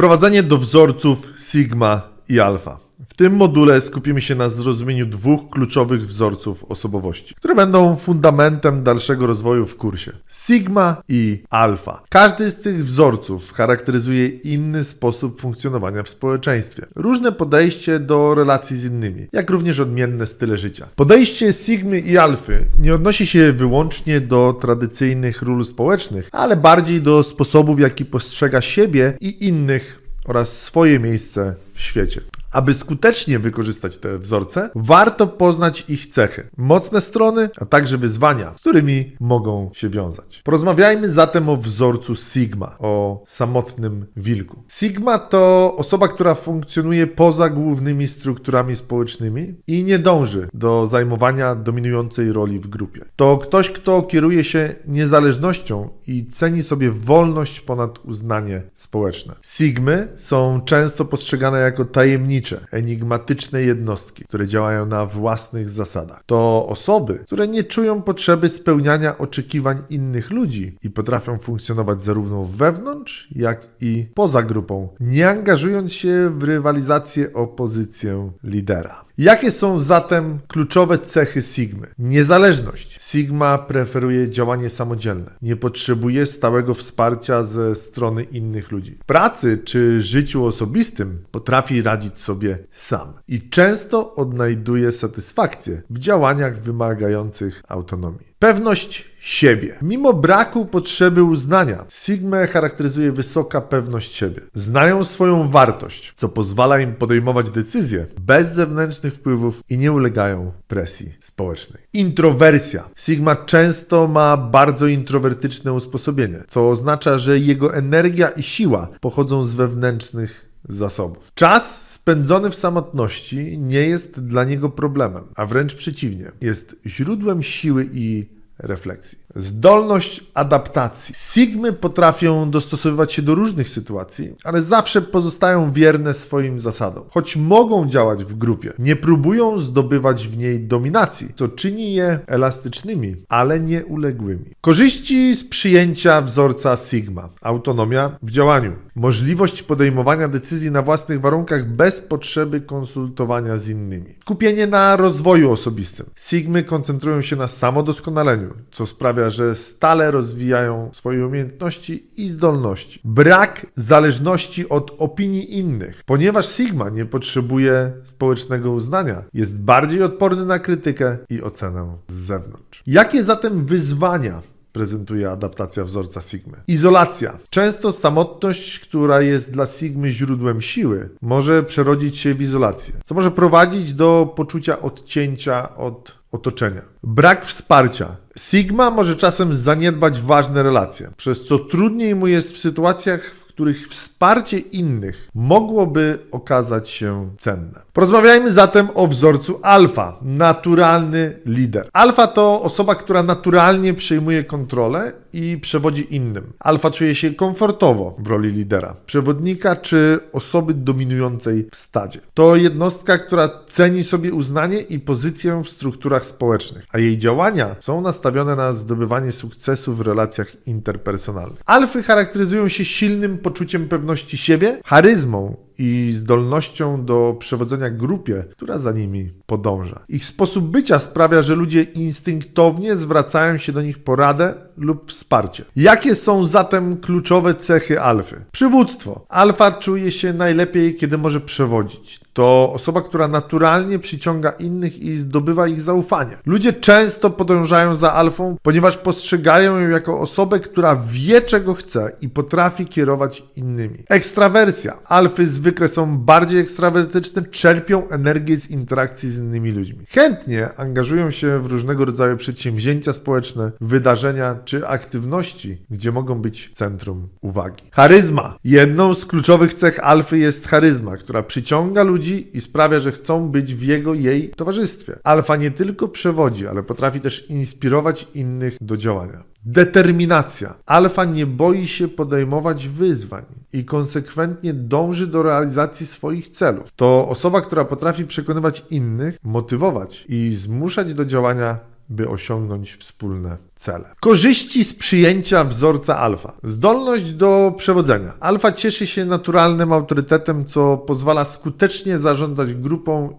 Wprowadzenie do wzorców Sigma i Alpha. W tym module skupimy się na zrozumieniu dwóch kluczowych wzorców osobowości, które będą fundamentem dalszego rozwoju w kursie. Sigma i Alpha. Każdy z tych wzorców charakteryzuje inny sposób funkcjonowania w społeczeństwie, różne podejście do relacji z innymi, jak również odmienne style życia. Podejście Sigmy i Alfy nie odnosi się wyłącznie do tradycyjnych ról społecznych, ale bardziej do sposobu, w jaki postrzega siebie i innych oraz swoje miejsce w świecie. Aby skutecznie wykorzystać te wzorce, warto poznać ich cechy, mocne strony, a także wyzwania, z którymi mogą się wiązać. Porozmawiajmy zatem o wzorcu Sigma, o samotnym wilku. Sigma to osoba, która funkcjonuje poza głównymi strukturami społecznymi i nie dąży do zajmowania dominującej roli w grupie. To ktoś, kto kieruje się niezależnością i ceni sobie wolność ponad uznanie społeczne. Sigmy są często postrzegane jako tajemnicze, enigmatyczne jednostki, które działają na własnych zasadach. To osoby, które nie czują potrzeby spełniania oczekiwań innych ludzi i potrafią funkcjonować zarówno wewnątrz, jak i poza grupą, nie angażując się w rywalizację o pozycję lidera. Jakie są zatem kluczowe cechy Sigmy? Niezależność. Sigma preferuje działanie samodzielne. Nie potrzebuje stałego wsparcia ze strony innych ludzi. W pracy czy życiu osobistym potrafi radzić sobie sam i często odnajduje satysfakcję w działaniach wymagających autonomii. Pewność siebie. Mimo braku potrzeby uznania, Sigmę charakteryzuje wysoka pewność siebie. Znają swoją wartość, co pozwala im podejmować decyzje bez zewnętrznych wpływów i nie ulegają presji społecznej. Introwersja. Sigma często ma bardzo introwertyczne usposobienie, co oznacza, że jego energia i siła pochodzą z wewnętrznych zasobów. Czas spędzony w samotności nie jest dla niego problemem, a wręcz przeciwnie, jest źródłem siły i refleksji. Zdolność adaptacji. Sigmy potrafią dostosowywać się do różnych sytuacji, ale zawsze pozostają wierne swoim zasadom. Choć mogą działać w grupie, nie próbują zdobywać w niej dominacji, co czyni je elastycznymi, ale nie uległymi. Korzyści z przyjęcia wzorca Sigma. Autonomia w działaniu. Możliwość podejmowania decyzji na własnych warunkach bez potrzeby konsultowania z innymi. Skupienie na rozwoju osobistym. Sigmy koncentrują się na samodoskonaleniu, co sprawia, że stale rozwijają swoje umiejętności i zdolności. Brak zależności od opinii innych. Ponieważ Sigma nie potrzebuje społecznego uznania, jest bardziej odporny na krytykę i ocenę z zewnątrz. Jakie zatem wyzwania prezentuje adaptacja wzorca Sigmy. Izolacja. Często samotność, która jest dla Sigmy źródłem siły, może przerodzić się w izolację, co może prowadzić do poczucia odcięcia od otoczenia. Brak wsparcia. Sigma może czasem zaniedbać ważne relacje, przez co trudniej mu jest w sytuacjach, których wsparcie innych mogłoby okazać się cenne. Porozmawiajmy zatem o wzorcu alfa, naturalny lider. Alfa to osoba, która naturalnie przejmuje kontrolę i przewodzi innym. Alfa czuje się komfortowo w roli lidera, przewodnika czy osoby dominującej w stadzie. To jednostka, która ceni sobie uznanie i pozycję w strukturach społecznych, a jej działania są nastawione na zdobywanie sukcesu w relacjach interpersonalnych. Alfy charakteryzują się silnym poczuciem pewności siebie, charyzmą i zdolnością do przewodzenia grupie, która za nimi podąża. Ich sposób bycia sprawia, że ludzie instynktownie zwracają się do nich po radę lub wsparcie. Jakie są zatem kluczowe cechy alfy? Przywództwo. Alfa czuje się najlepiej, kiedy może przewodzić. To osoba, która naturalnie przyciąga innych i zdobywa ich zaufanie. Ludzie często podążają za alfą, ponieważ postrzegają ją jako osobę, która wie, czego chce i potrafi kierować innymi. Ekstrawersja. Alfy zwykle są bardziej ekstrawertyczne, czerpią energię z interakcji z innymi ludźmi. Chętnie angażują się w różnego rodzaju przedsięwzięcia społeczne, wydarzenia czy aktywności, gdzie mogą być centrum uwagi. Charyzma. Jedną z kluczowych cech alfy jest charyzma, która przyciąga ludzi i sprawia, że chcą być w jego, jej towarzystwie. Alfa nie tylko przewodzi, ale potrafi też inspirować innych do działania. Determinacja. Alfa nie boi się podejmować wyzwań i konsekwentnie dąży do realizacji swoich celów. To osoba, która potrafi przekonywać innych, motywować i zmuszać do działania by osiągnąć wspólne cele. Korzyści z przyjęcia wzorca alfa. Zdolność do przewodzenia. Alfa cieszy się naturalnym autorytetem, co pozwala skutecznie zarządzać grupą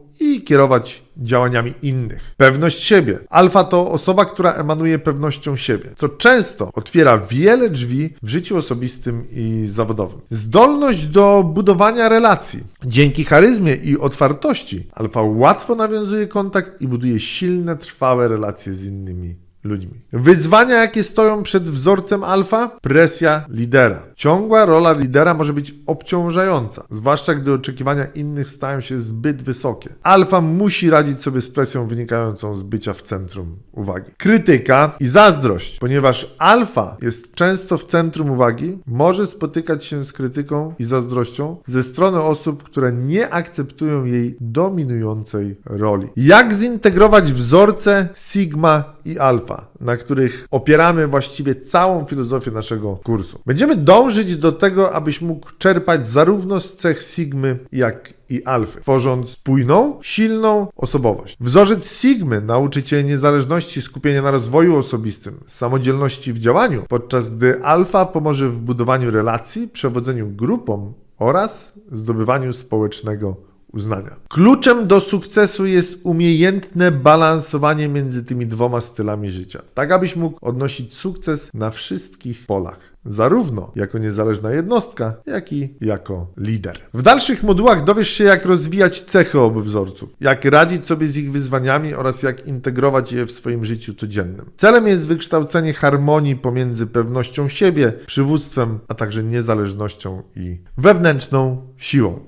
kierować działaniami innych. Pewność siebie. Alfa to osoba, która emanuje pewnością siebie, co często otwiera wiele drzwi w życiu osobistym i zawodowym. Zdolność do budowania relacji. Dzięki charyzmie i otwartości alfa łatwo nawiązuje kontakt i buduje silne, trwałe relacje z innymi ludźmi. Wyzwania, jakie stoją przed wzorcem alfa? Presja lidera. Ciągła rola lidera może być obciążająca, zwłaszcza gdy oczekiwania innych stają się zbyt wysokie. Alfa musi radzić sobie z presją wynikającą z bycia w centrum uwagi. Krytyka i zazdrość, ponieważ alfa jest często w centrum uwagi, może spotykać się z krytyką i zazdrością ze strony osób, które nie akceptują jej dominującej roli. Jak zintegrować wzorce Sigma i Alfa, na których opieramy właściwie całą filozofię naszego kursu? Będziemy dążyć do tego, abyś mógł czerpać zarówno z cech Sigmy, jak i Alfy, tworząc spójną, silną osobowość. Wzorzec Sigmy nauczy Cię niezależności, skupienia na rozwoju osobistym, samodzielności w działaniu, podczas gdy Alfa pomoże w budowaniu relacji, przewodzeniu grupom oraz zdobywaniu społecznego uznania. Kluczem do sukcesu jest umiejętne balansowanie między tymi dwoma stylami życia, tak abyś mógł odnosić sukces na wszystkich polach zarówno jako niezależna jednostka, jak i jako lider. W dalszych modułach dowiesz się, jak rozwijać cechy obu wzorców, jak radzić sobie z ich wyzwaniami oraz jak integrować je w swoim życiu codziennym. Celem jest wykształcenie harmonii pomiędzy pewnością siebie, przywództwem, a także niezależnością i wewnętrzną siłą.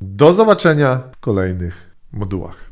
Do zobaczenia w kolejnych modułach.